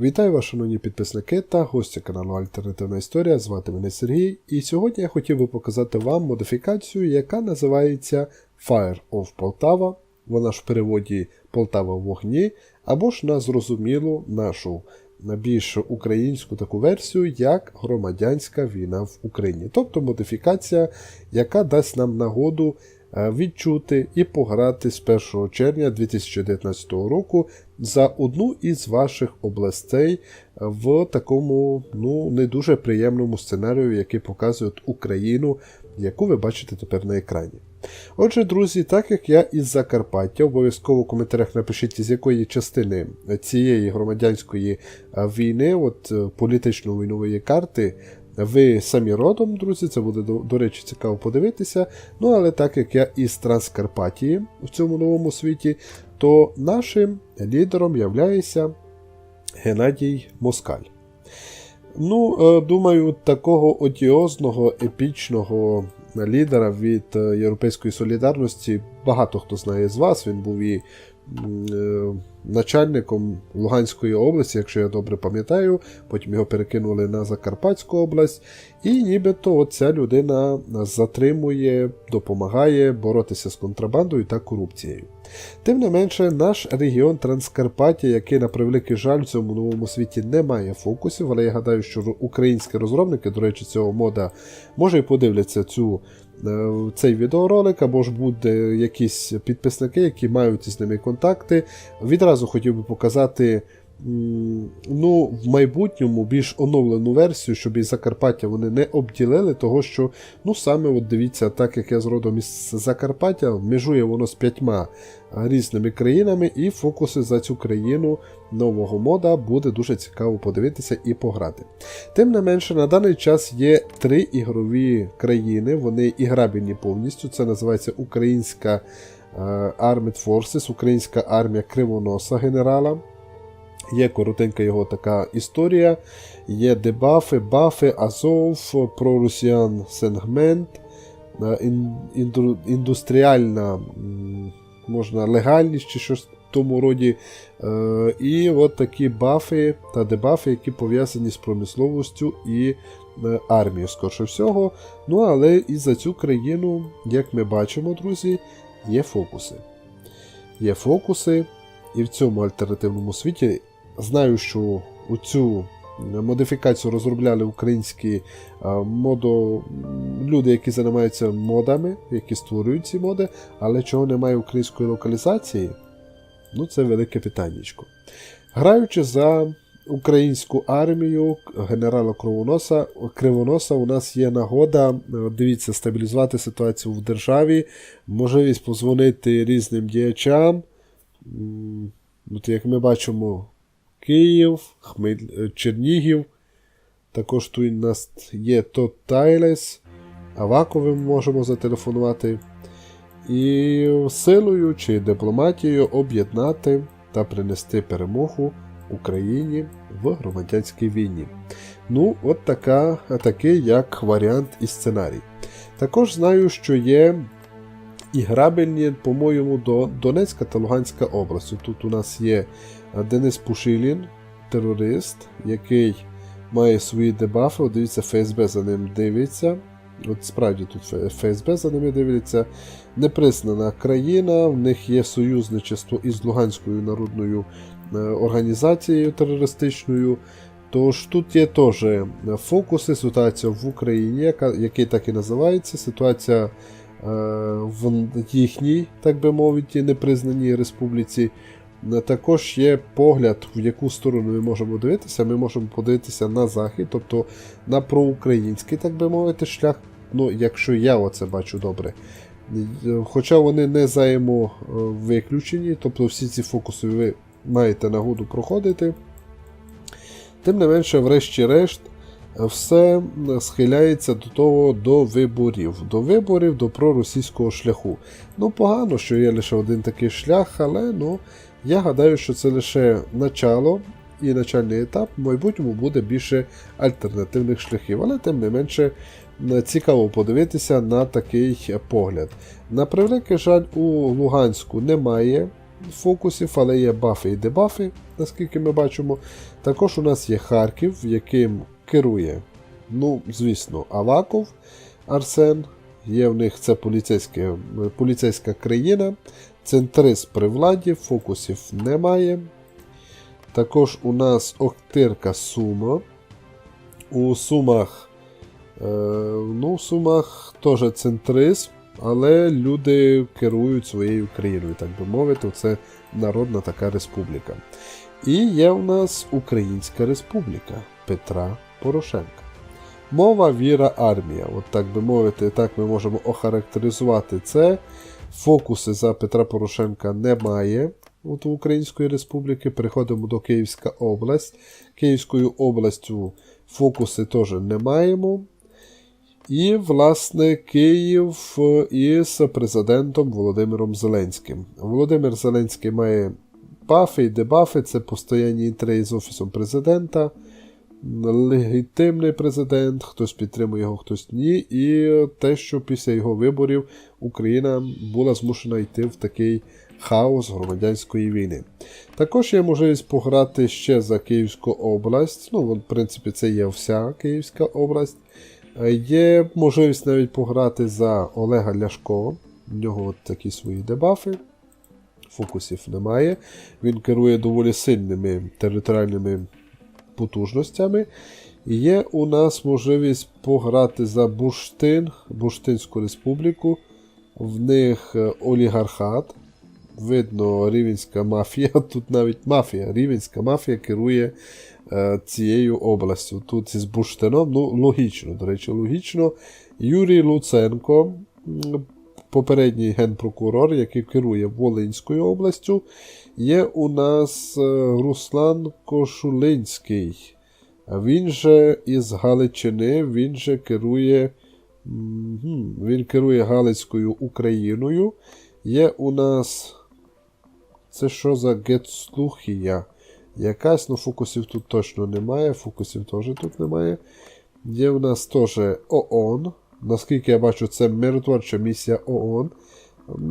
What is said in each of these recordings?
Вітаю вас, шановні підписники та гості каналу Альтернативна Історія. Звати мене Сергій, і сьогодні я хотів би показати вам модифікацію, яка називається Fire of Poltava. Вона ж в переводі Полтава в вогні, або ж на зрозумілу нашу на більш українську таку версію, як громадянська війна в Україні. Тобто модифікація, яка дасть нам нагоду відчути і пограти з 1 червня 2019 року за одну із ваших областей в такому ну, не дуже приємному сценарію, який показує Україну, яку ви бачите тепер на екрані. Отже, друзі, так як я із Закарпаття, обов'язково в коментарях напишіть, з якої частини цієї громадянської е, війни, от е, політично-війнової карти, ви самі родом, друзі, це буде, до, до речі, цікаво подивитися. Ну, але так як я із Транскарпатії в цьому новому світі, то нашим лідером являється Геннадій Москаль. Ну, е, думаю, такого одіозного, епічного лідера від е, Європейської солідарності багато хто знає з вас. Він був і е, начальником Луганської області, якщо я добре пам'ятаю, потім його перекинули на Закарпатську область. І нібито от ця людина затримує, допомагає боротися з контрабандою та корупцією. Тим не менше, наш регіон Транскарпаття, який на превеликий жаль в цьому новому світі не має фокусів, але я гадаю, що українські розробники, до речі, цього мода, може і подивляться цю. Е, Цей відеоролик, або ж буде якісь підписники, які мають із ними контакти. Відразу хотів би показати ну, в майбутньому більш оновлену версію, щоб і Закарпаття вони не обділили, того що, ну саме от дивіться, так як я з родом із Закарпаття, межує воно з п'ятьма різними країнами, і фокуси за цю країну нового мода буде дуже цікаво подивитися і пограти. Тим не менше, на даний час є три ігрові країни, вони іграбельні повністю. Це називається Українська е, Armed Forces, Українська армія Кривоноса генерала. Є коротенька його така історія. Є дебафи, бафи, Азов, проросіян сегмент, е, ін- інду- індустріальна можна легальність чи щось в тому роді. Е, І от такі бафи та дебафи, які пов'язані з промисловістю і е, армією, скорше всього. Ну, але і за цю країну, як ми бачимо, друзі, є фокуси. Є фокуси, і в цьому альтернативному світі знаю, що у цю модифікацію розробляли українські модо... люди, які займаються модами, які створюють ці моди, але чого немає української локалізації, ну це велике питаннячко. Граючи за українську армію генерала Кривоноса, Кривоноса, у нас є нагода, е, дивіться, стабілізувати ситуацію в державі, можливість позвонити різним діячам. От як ми бачимо, Київ, Хмель... е, Чернігів. Також тут у нас є Тот Тайлес, Аваковим можемо зателефонувати. І силою чи дипломатією об'єднати та принести перемогу Україні в громадянській війні. Ну, от така, такий як варіант і сценарій. Також знаю, що є і грабельні, по-моєму, до Донецька та Луганська області. Тут у нас є е, Денис Пушилін, терорист, який має свої дебафи. От дивіться, ФСБ за ним дивиться. От справді тут ФСБ за ними дивиться. Непризнана країна, в них є союзничество із Луганською народною е, організацією терористичною. Тож тут є теж фокуси, ситуація в Україні, яка, який так і називається. Ситуація е, в їхній, так би мовити, непризнаній республіці. Е, Також є погляд, в яку сторону ми можемо дивитися. Ми можемо подивитися на захід, тобто на проукраїнський, так би мовити, шлях. Ну, якщо я оце бачу добре. Е, Хоча вони не взаємовиключені, тобто всі ці фокуси ви маєте нагоду проходити. Тим не менше, врешті-решт, все схиляється до того до виборів, до виборів до проросійського шляху. Ну, погано, що є лише один такий шлях, але ну, я гадаю, що це лише начало і начальний етап, в майбутньому буде більше альтернативних шляхів, але тим не менше цікаво подивитися на такий погляд. На превеликий жаль, у Луганську немає фокусів, але є бафи і дебафи, наскільки ми бачимо. Також у нас є Харків, яким керує, ну, звісно, Аваков Арсен. Є в них це поліцейське, поліцейська країна. Центрист при владі, фокусів немає. Також у нас Охтирка Сума. У Сумах, е, ну, в Сумах теж центризм, але люди керують своєю країною, так би мовити, це народна така республіка. І є у нас Українська Республіка Петра Порошенка. Мова, віра, армія. От так би мовити, так ми можемо охарактеризувати це. Фокуси за Петра Порошенка немає от у Української Республіки. Переходимо до Київська область. Київською областю фокуси теж не маємо. І, власне, Київ із президентом Володимиром Зеленським. Володимир Зеленський має бафи і дебафи, це постоянні інтриги з Офісом президента легітимний президент, хтось підтримує його, хтось ні. І те, що після його виборів Україна була змушена йти в такий хаос громадянської війни. Також є можливість пограти ще за Київську область. Ну, в принципі, це є вся Київська область. Є можливість навіть пограти за Олега Ляшко. В нього от такі свої дебафи. Фокусів немає. Він керує доволі сильними територіальними потужностями. Є у нас можливість пограти за Бурштин, Бурштинську республіку. В них е, олігархат. Видно, рівенська мафія. Тут навіть мафія. Рівенська мафія керує е, цією областю. Тут із Бурштином, ну, логічно, до речі, логічно. Юрій Луценко, попередній генпрокурор, який керує Волинською областю. Є у нас е, Руслан Кошулинський. Він же із Галичини, він же керує він керує Галицькою Україною. Є у нас. Це що за Гетслухія? Якась, ну фокусів тут точно немає. Фокусів теж тут немає. Є у нас теж ООН. Наскільки я бачу, це миротворча місія ООН.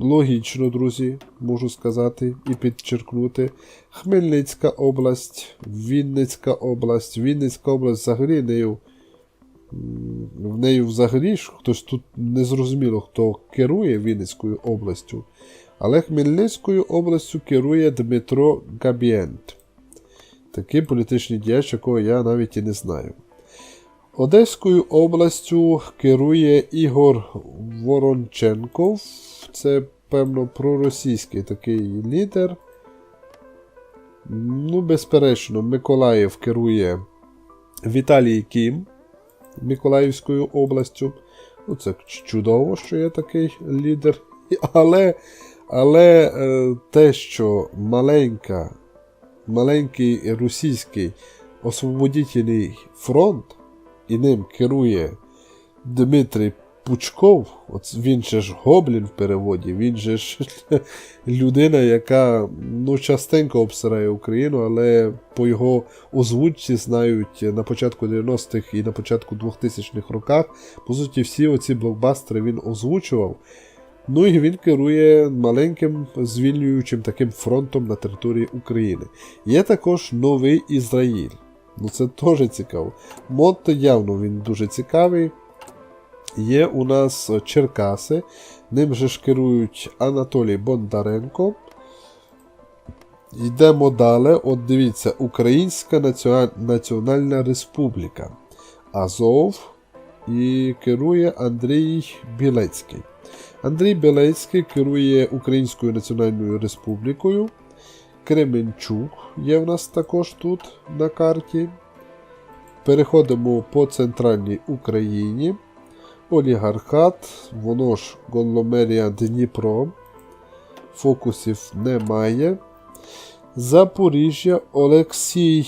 Логічно, друзі, можу сказати і підчеркнути. Хмельницька область, Вінницька область. Вінницька область взагалі нею. В неї взагалі ж хтось тут не зрозуміло, хто керує Вінницькою областю. Але Хмельницькою областю керує Дмитро Габієнт. Такий політичний діяч, якого я навіть і не знаю. Одеською областю керує Ігор Воронченков. Це, певно, проросійський такий лідер. Ну, безперечно, Миколаїв керує Віталій Кім Миколаївською областю. Ну, Це чудово, що є такий лідер. Але але е, те, що маленька, маленький російський освободительний фронт і ним керує Дмитрий Пучков, от він же ж Гоблін в переводі, він же ж людина, яка ну, частенько обсирає Україну, але по його озвучці знають на початку 90-х і на початку 2000-х роках. По суті, всі оці блокбастери він озвучував. Ну і він керує маленьким звільнюючим таким фронтом на території України. Є також новий Ізраїль. Ну це теж цікаво. Мод явно він дуже цікавий. Є у нас Черкаси. Ним же ж керують Анатолій Бондаренко. Йдемо далі. От дивіться, Українська Національна Республіка. Азов і керує Андрій Білецький. Андрій Білецький керує Українською Національною Республікою. Кременчук є в нас також тут на карті. Переходимо по центральній Україні. Олігархат, воно ж Голомерія Дніпро. Фокусів немає. Запоріжжя Олексій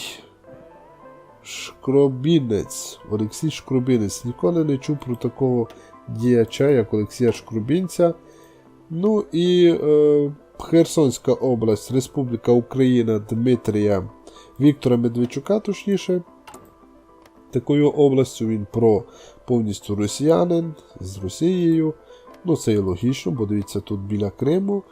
Шкробінець. Олексій Шкробінець. Ніколи не чув про такого діяча, як Олексія Шкрубінця. Ну і е, Херсонська область, Республіка Україна Дмитрія Віктора Медведчука, точніше. Такою областю він про повністю росіянин з Росією. Ну, це і логічно, бо дивіться, тут біля Криму.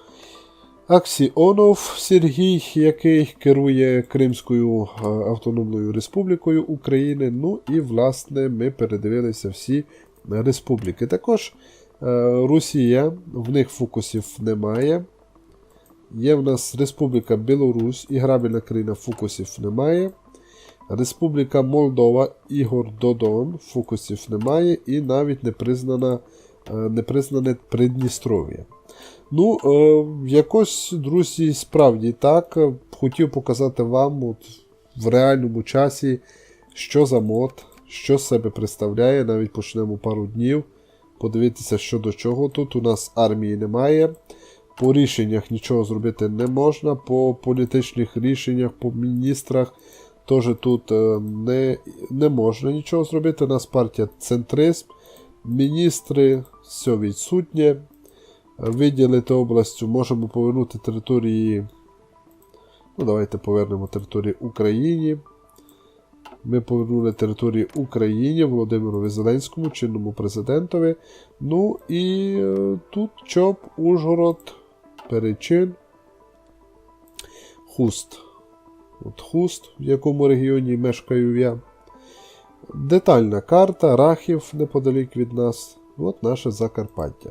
Аксіонов Сергій, який керує Кримською е, Автономною Республікою України. Ну і, власне, ми передивилися всі республіки. Також е, Росія, в них фокусів немає. Є в нас Республіка Білорусь, і іграбельна країна фокусів немає. Республіка Молдова, Ігор Додон, фокусів немає, і навіть не признана, е, не признане Придністров'я. Ну, е, якось, друзі, справді так. Хотів показати вам от, в реальному часі, що за мод, що себе представляє. Навіть почнемо пару днів. Подивитися, що до чого тут. У нас армії немає. По рішеннях нічого зробити не можна. По політичних рішеннях, по міністрах теж тут е, не, не можна нічого зробити. У нас партія центризм. Міністри, все відсутнє. Виділити областю, можемо повернути території. Ну, давайте повернемо території Україні. Ми повернули території Україні Володимиру Зеленському, чинному президентові. Ну і е, тут ЧОП, Ужгород, Перечин, Хуст. От Хуст, в якому регіоні мешкаю я. Детальна карта, Рахів неподалік від нас. От наше Закарпаття.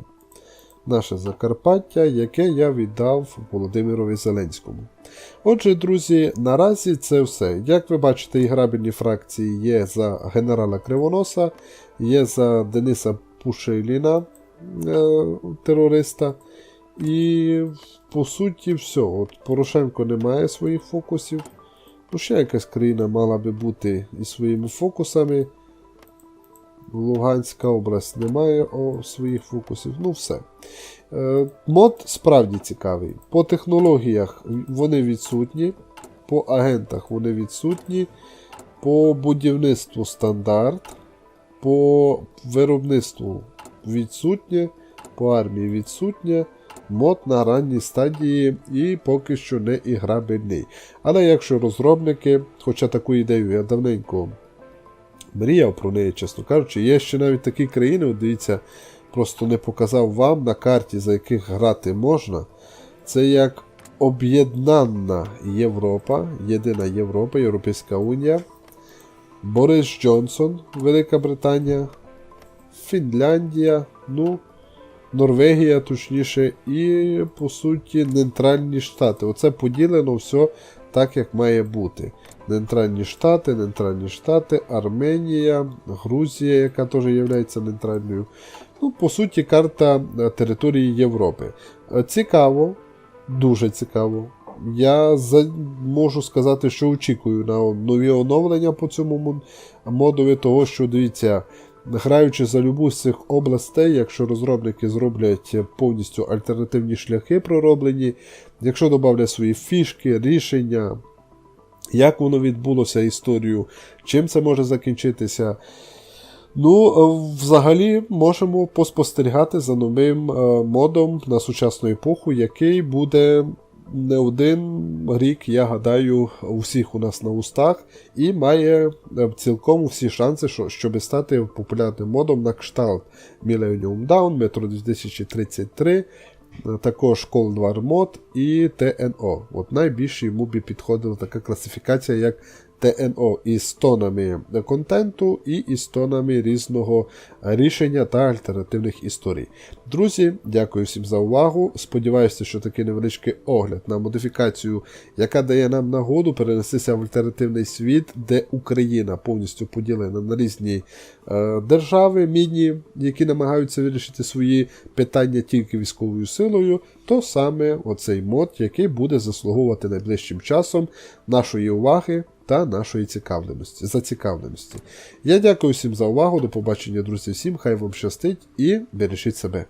Наше Закарпаття, яке я віддав Володимирові Зеленському. Отже, друзі, наразі це все. Як ви бачите, іграбельні фракції є за генерала Кривоноса, є за Дениса Пушиліна, е, терориста. І по суті, все. От Порошенко не має своїх фокусів. Ну, ще якась країна мала би бути із своїми фокусами. Луганська область не має своїх фокусів. Ну, все. Е, мод справді цікавий. По технологіях вони відсутні, по агентах вони відсутні, по будівництву стандарт, по виробництву відсутнє, по армії відсутнє. Мод на ранній стадії і поки що не іграбельний. Але якщо розробники, хоча таку ідею я давненько мріяв про неї, чесно кажучи, є ще навіть такі країни, дивіться, просто не показав вам на карті, за яких грати можна. Це як об'єднана Європа, єдина Європа, Європейська Унія, Борис Джонсон, Велика Британія, Фінляндія, ну, Норвегія, точніше, і, по суті, нейтральні штати. Оце поділено все так, як має бути. Нейтральні штати, нейтральні штати, Арменія, Грузія, яка теж є нейтральною. Ну, по суті, карта е, території Європи. Е, Цікаво, дуже цікаво. Я за, можу сказати, що очікую на нові оновлення по цьому модові, того, що дивіться, граючи за любу з цих областей, якщо розробники зроблять повністю альтернативні шляхи пророблені, якщо додавлять свої фішки, рішення, як воно відбулося історію, чим це може закінчитися. Ну, е, взагалі, можемо поспостерігати за новим е, модом на сучасну епоху, який буде не один рік, я гадаю, у всіх у нас на устах, і має е, цілком всі шанси, що, щоб стати популярним модом на кшталт Millennium Down, Metro 2033, е, також Cold War Mod і TNO. От найбільше йому би підходила така класифікація, як ТНО із тонами контенту і із тонами різного рішення та альтернативних історій. Друзі, дякую всім за увагу. Сподіваюся, що такий невеличкий огляд на модифікацію, яка дає нам нагоду перенестися в альтернативний світ, де Україна повністю поділена на різні е, держави, міні, які намагаються вирішити свої питання тільки військовою силою, то саме оцей мод, який буде заслуговувати найближчим часом нашої уваги та нашої цікавленості, зацікавленості. Я дякую всім за увагу. До побачення, друзі, всім. Хай вам щастить і бережіть себе.